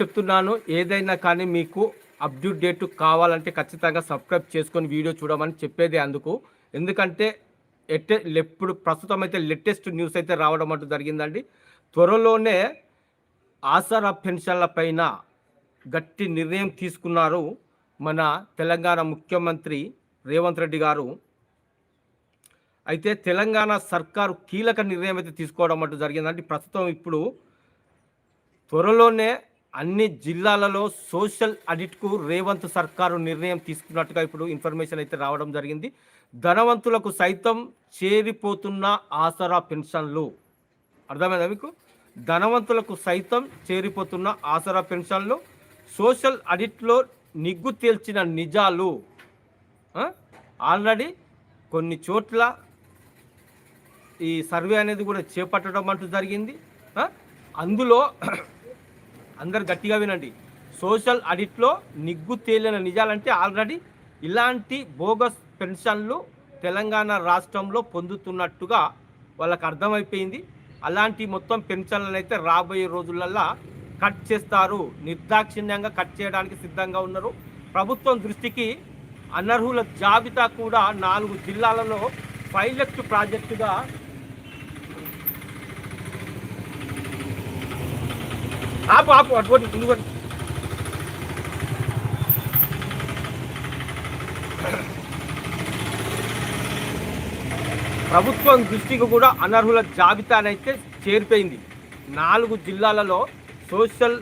చెప్తున్నాను. ఏదైనా కానీ మీకు అప్డేట్ డేట్ కావాలంటే ఖచ్చితంగా సబ్స్క్రైబ్ చేసుకొని వీడియో చూడమని చెప్పేది అందుకు. ఎందుకంటే ఎట్టే ఎప్పుడు ప్రస్తుతం అయితే లేటెస్ట్ న్యూస్ అయితే రావడం అంటూ జరిగిందండి. త్వరలోనే ఆసరా పెన్షన్ల పైన గట్టి నిర్ణయం తీసుకున్నారు మన తెలంగాణ ముఖ్యమంత్రి రేవంత్ రెడ్డి గారు. అయితే తెలంగాణ సర్కారు కీలక నిర్ణయం అయితే తీసుకోవడం అంటూ జరిగిందండి. ప్రస్తుతం ఇప్పుడు త్వరలోనే అన్ని జిల్లాలలో సోషల్ ఆడిట్కు రేవంత్ సర్కారు నిర్ణయం తీసుకున్నట్టుగా ఇప్పుడు ఇన్ఫర్మేషన్ అయితే రావడం జరిగింది. ధనవంతులకు సైతం చేరిపోతున్న ఆసరా పెన్షన్లు. అర్థమైందా మీకు? ధనవంతులకు సైతం చేరిపోతున్న ఆసరా పెన్షన్లు సోషల్ ఆడిట్లో నిగ్గు తేల్చిన నిజాలు ఆల్రెడీ కొన్ని చోట్ల ఈ సర్వే అనేది కూడా చేపట్టడం అంటూ జరిగింది అందులో అందరు గట్టిగా వినండి. సోషల్ ఆడిట్లో నిగ్గు తేలిన నిజాలంటే ఆల్రెడీ ఇలాంటి బోగస్ పెన్షన్లు తెలంగాణ రాష్ట్రంలో పొందుతున్నట్టుగా వాళ్ళకి అర్థమైపోయింది. అలాంటి మొత్తం పెన్షన్లను అయితే రాబోయే రోజులల్లా కట్ చేస్తారు. నిర్దాక్షిణ్యంగా కట్ చేయడానికి సిద్ధంగా ఉన్నారు. ప్రభుత్వం దృష్టికి అనర్హుల జాబితా కూడా నాలుగు జిల్లాలలో పైలెట్ ప్రాజెక్టుగా ఆపు ఆపు అటువంటి ముందు పోటీ. ప్రభుత్వం దృష్టికి కూడా అనర్హుల జాబితానైతే చేరిపోయింది. నాలుగు జిల్లాలలో సోషల్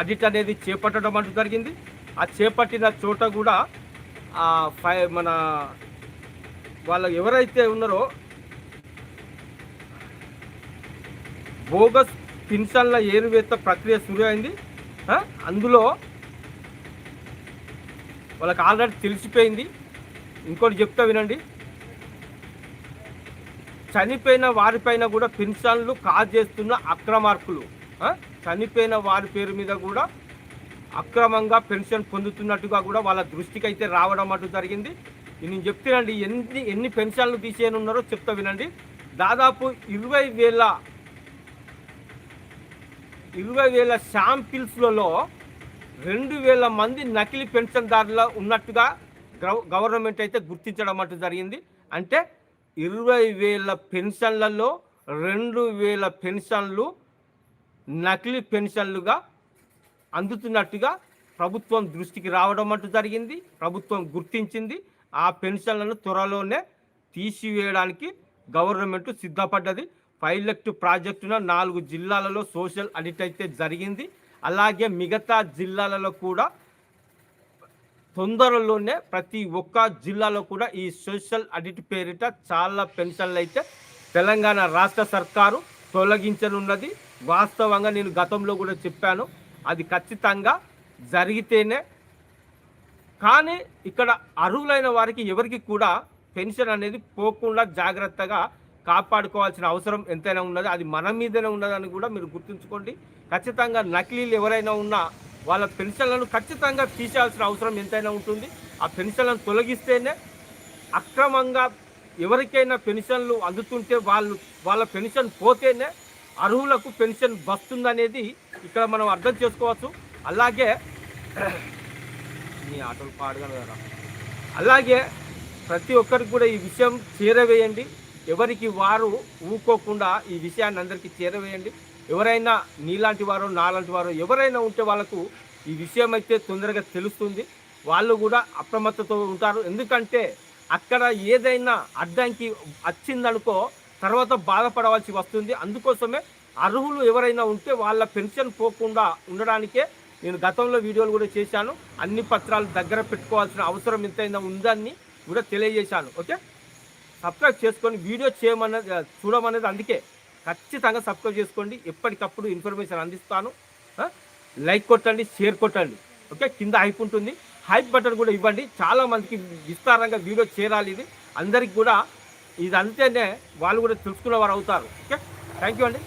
ఆడిట్ అనేది చేపట్టడం అంటూ జరిగింది. ఆ చేపట్టిన చోట కూడా ఫై మన వాళ్ళ ఎవరైతే ఉన్నారో బోగస్ పింఛన్ల ఏరువేత ప్రక్రియ శురు అయింది అందులో వాళ్ళకి ఆల్రెడీ తెలిసిపోయింది. ఇంకోటి చెప్తా వినండి. చనిపోయిన వారిపైన కూడా పెన్షన్లు కాజేస్తున్న అక్రమార్కులు. చనిపోయిన వారి పేరు మీద కూడా అక్రమంగా పెన్షన్ పొందుతున్నట్టుగా కూడా వాళ్ళ దృష్టికి అయితే రావడం అంటూ జరిగింది. నేను చెప్తానండి ఎన్ని ఎన్ని పెన్షన్లు తీసేయని ఉన్నారో చెప్తా వినండి. దాదాపు ఇరవై వేల ఇరవై వేల శాంపిల్స్లలో రెండు వేల మంది నకిలీ పెన్షన్దారులు ఉన్నట్టుగా గవర్నమెంట్ అయితే గుర్తించడం అంటూ జరిగింది. అంటే ఇరవై వేల పెన్షన్లలో రెండు వేల పెన్షన్లు నకిలీ పెన్షన్లుగా అందుతున్నట్టుగా ప్రభుత్వం దృష్టికి రావడం అంటూ జరిగింది. ప్రభుత్వం గుర్తించింది. ఆ పెన్షన్లను త్వరలోనే తీసివేయడానికి గవర్నమెంట్ సిద్ధపడ్డది. పైలట్ ప్రాజెక్టున నాలుగు జిల్లాలలో సోషల్ ఆడిట్ అయితే జరిగింది. అలాగే మిగతా జిల్లాలలో కూడా తొందరలోనే ప్రతి ఒక్క జిల్లాలో కూడా ఈ సోషల్ ఆడిట్ పేరిట చాలా పెన్షన్లు అయితే తెలంగాణ రాష్ట్ర సర్కారు తొలగించనున్నది. వాస్తవంగా నేను గతంలో కూడా చెప్పాను. అది ఖచ్చితంగా జరిగితేనే కానీ ఇక్కడ అర్హులైన వారికి ఎవరికి కూడా పెన్షన్ అనేది పోకుండా జాగ్రత్తగా కాపాడుకోవాల్సిన అవసరం ఎంతైనా ఉన్నది అది మన మీదనే ఉన్నదని కూడా మీరు గుర్తుంచుకోండి. ఖచ్చితంగా నకిలీలు ఎవరైనా ఉన్నా వాళ్ళ పెన్షన్లను ఖచ్చితంగా తీసేయాల్సిన అవసరం ఎంతైనా ఉంటుంది. ఆ పెన్షన్లను తొలగిస్తేనే అక్రమంగా ఎవరికైనా పెన్షన్లు అందుతుంటే వాళ్ళు వాళ్ళ పెన్షన్ పోతేనే అర్హులకు పెన్షన్ వస్తుందనేది ఇక్కడ మనం అర్థం చేసుకోవచ్చు. అలాగే మీ ఆటోలు పాడగలరా? అలాగే ప్రతి ఒక్కరికి కూడా ఈ విషయం చేరవేయండి. ఎవరికి వారు ఊకోకుండా ఈ విషయాన్ని అందరికీ చేరవేయండి. ఎవరైనా నీలాంటి వారు నాలాంటి వారు ఎవరైనా ఉంటే వాళ్ళకు ఈ విషయం అయితే తొందరగా తెలుస్తుంది. వాళ్ళు కూడా అప్రమత్తతో ఉంటారు. ఎందుకంటే అక్కడ ఏదైనా అడ్డంకి వచ్చిందనుకో తర్వాత బాధపడవలసి వస్తుంది. అందుకోసమే అర్హులు ఎవరైనా ఉంటే వాళ్ళ పెన్షన్ పోకుండా ఉండడానికే నేను గతంలో వీడియోలు కూడా చేశాను. అన్ని పత్రాలు దగ్గర పెట్టుకోవాల్సిన అవసరం ఎంతైనా ఉందని కూడా తెలియజేశాను. ఓకే? సబ్స్క్రైబ్ చేసుకొని వీడియో చేయమన్నది చూడమనేది అందుకే. ఖచ్చితంగా సబ్స్క్రైబ్ చేసుకోండి. ఎప్పటికప్పుడు ఇన్ఫర్మేషన్ అందిస్తాను. లైక్ కొట్టండి షేర్ కొట్టండి. ఓకే? కింద హైప్ ఉంటుంది. హైప్ బటన్ కూడా ఇవ్వండి. చాలా మందికి విస్తారంగా వీడియో చేరాలి ఇది. అందరికి కూడా ఇది అంతేనే వాళ్ళు కూడా తెలుసుకున్న వారు అవుతారు. ఓకే? థ్యాంక్ యూ అండి.